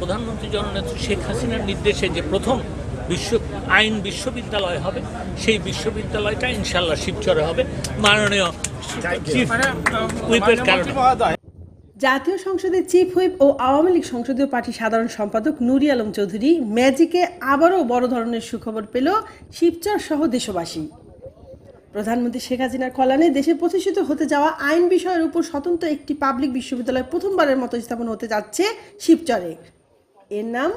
প্রধানমন্ত্রী জননেত্রী শেখ হাসিনার নির্দেশে যে প্রথম বিশ্ব আইন বিশ্ববিদ্যালয় হবে, সেই বিশ্ববিদ্যালয়টা ইনশাল্লাহ শিবচরে হবে। মাননীয় জাতীয় সংসদের চিফ হুইপ ও আওয়ামী লীগ সংসদীয় পার্টির সাধারণ সম্পাদক নুরি আলম চৌধুরী ম্যাজিকে আবারও বড় ধরনের সুখবর পেল শিবচর সহ দেশবাসী। প্রধানমন্ত্রী শেখ হাসিনার কল্যাণে দেশে প্রতিষ্ঠিত হতে যাওয়া আইন বিষয়ের উপর স্বতন্ত্র একটি পাবলিক বিশ্ববিদ্যালয় প্রথমবারের মতো স্থাপন হতে যাচ্ছে শিবচরে। এর নাম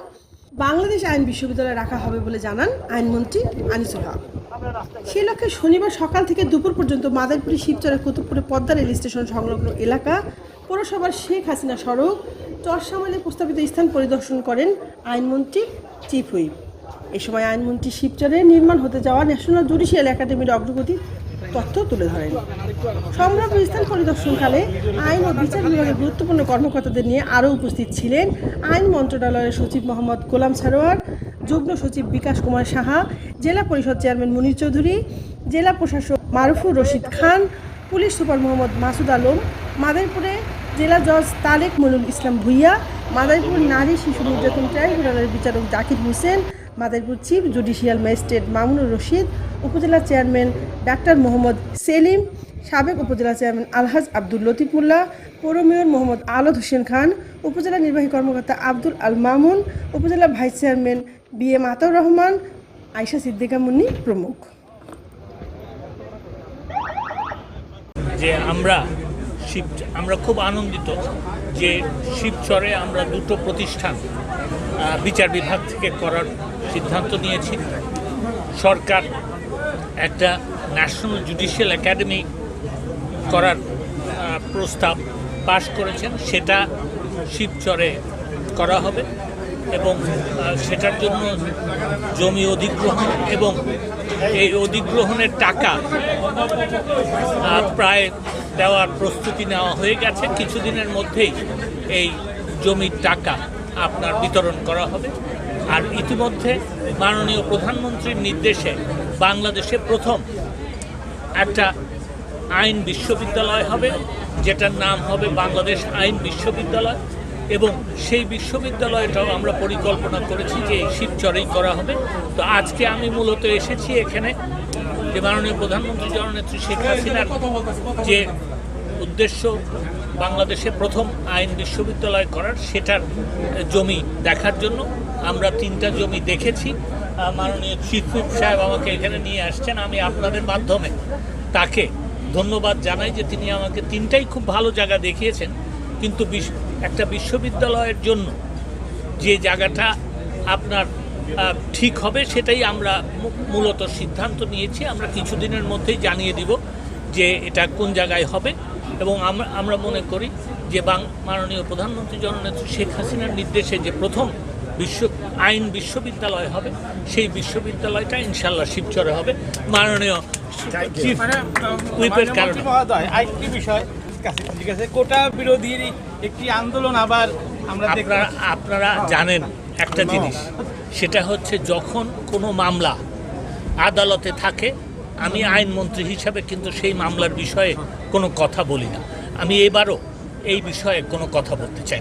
বাংলাদেশ আইন বিশ্ববিদ্যালয়ে রাখা হবে বলে জানান আইনমন্ত্রী আনিসুল হক। সে লক্ষ্যে শনিবার সকাল থেকে দুপুর পর্যন্ত মাদারপুরি শিবচরের কুতুবপুরে পদ্মা রেল স্টেশন সংলগ্ন এলাকা পৌরসভার শেখ হাসিনা সড়ক চরসামালে প্রস্তাবিত স্থান পরিদর্শন করেন আইনমন্ত্রী চিফ হুইপ। এ সময় আইনমন্ত্রী শিবচরে নির্মাণ হতে যাওয়া ন্যাশনাল জুডিশিয়াল একাডেমির অগ্রগতি তথ্য তুলে ধরেন। সম্ভাব্য স্থান পরিদর্শনকালে আইন ও বিচার বিভাগের গুরুত্বপূর্ণ কর্মকর্তাদের নিয়ে আরও উপস্থিত ছিলেন আইন মন্ত্রণালয়ের সচিব মোহাম্মদ গোলাম সারোয়ার, যুগ্ম সচিব বিকাশ কুমার সাহা, জেলা পরিষদ চেয়ারম্যান মুনির চৌধুরী, জেলা প্রশাসক মারুফুর রশিদ খান, পুলিশ সুপার মোহাম্মদ মাসুদ আলম, মাদারীপুরে জেলা জজ তারেক মনুল ইসলাম ভুইয়া, মাদারীপুর নারী শিশু নির্যাতন ট্রাইব্যুনালের বিচারক Zakir Hossain, Madaripur chief judicial magistrate Mamunur Rashid উপজেলা চেয়ারম্যান ডাক্তার মোহাম্মদ সেলিম, সাবেক উপজেলা চেয়ারম্যান আলহাজ আব্দুল লতিফ মোল্লা, পৌর মেয়র মোহাম্মদ আলদ হোসেন খান, উপজেলা নির্বাহী কর্মকর্তা আব্দুল আল মামুন, উপজেলা vice chairman B M Ataur Rahman, Ayesha Siddika Munni প্রমুখ। যে আমরা শিব, আমরা খুব আনন্দিত যে শিবচরে আমরা দুটো প্রতিষ্ঠান বিচার বিভাগ থেকে করার সিদ্ধান্ত নিয়েছি। সরকার একটা ন্যাশনাল জুডিশিয়াল একাডেমি করার প্রস্তাব পাশ করেছেন। সেটা শিবচরে করা হবে এবং সেটার জন্য জমি অধিগ্রহণ এবং এই অধিগ্রহণের টাকা প্রায় দেওয়ার প্রস্তুতি নেওয়া হয়ে গেছে। কিছুদিনের মধ্যেই এই জমির টাকা আপনার বিতরণ করা হবে। আর ইতিমধ্যে মাননীয় প্রধানমন্ত্রীর নির্দেশে বাংলাদেশে প্রথম একটা আইন বিশ্ববিদ্যালয় হবে, যেটার নাম হবে বাংলাদেশ আইন বিশ্ববিদ্যালয়। এবং সেই বিশ্ববিদ্যালয়টাও আমরা পরিকল্পনা করেছি যে এই শিবচরেই করা হবে। তো আজকে আমি মূলত এসেছি এখানে যে মাননীয় প্রধানমন্ত্রী, জননেত্রী শেখ হাসিনার যে উদ্দেশ্য বাংলাদেশে প্রথম আইন বিশ্ববিদ্যালয় করার সেটার জমি দেখার জন্য আমরা তিনটা জমি দেখেছি। মাননীয় চিফ সাহেব আমাকে এখানে নিয়ে আসছেন, আমি আপনাদের মাধ্যমে তাকে ধন্যবাদ জানাই যে তিনি আমাকে তিনটাই খুব ভালো জায়গা দেখিয়েছেন। কিন্তু একটা বিশ্ববিদ্যালয়ের জন্য যে জায়গাটা আপনার ঠিক হবে সেটাই আমরা মূলত সিদ্ধান্ত নিয়েছি। আমরা কিছুদিনের মধ্যেই জানিয়ে দিব যে এটা কোন জায়গায় হবে। এবং আমরা আমরা মনে করি যে বাং মাননীয় প্রধানমন্ত্রী জননেত্রী শেখ হাসিনার নির্দেশে যে প্রথম বিশ্ব আইন বিশ্ববিদ্যালয় হবে সেই বিশ্ববিদ্যালয়টা ইনশাল্লাহ শিবচরে হবে। মাননীয় মানে কারণে। মহোদয় আরেকটি বিষয় ঠিক আছে কোটা বিরোধীর একটি আন্দোলন আবার আমরা আপনারা আপনারা জানেন একটা জিনিস সেটা হচ্ছে যখন কোনো মামলা আদালতে থাকে আমি আইনমন্ত্রী হিসাবে কিন্তু সেই মামলার বিষয়ে কোনো কথা বলি না। আমি এবারও এই বিষয়ে কোনো কথা বলতে চাই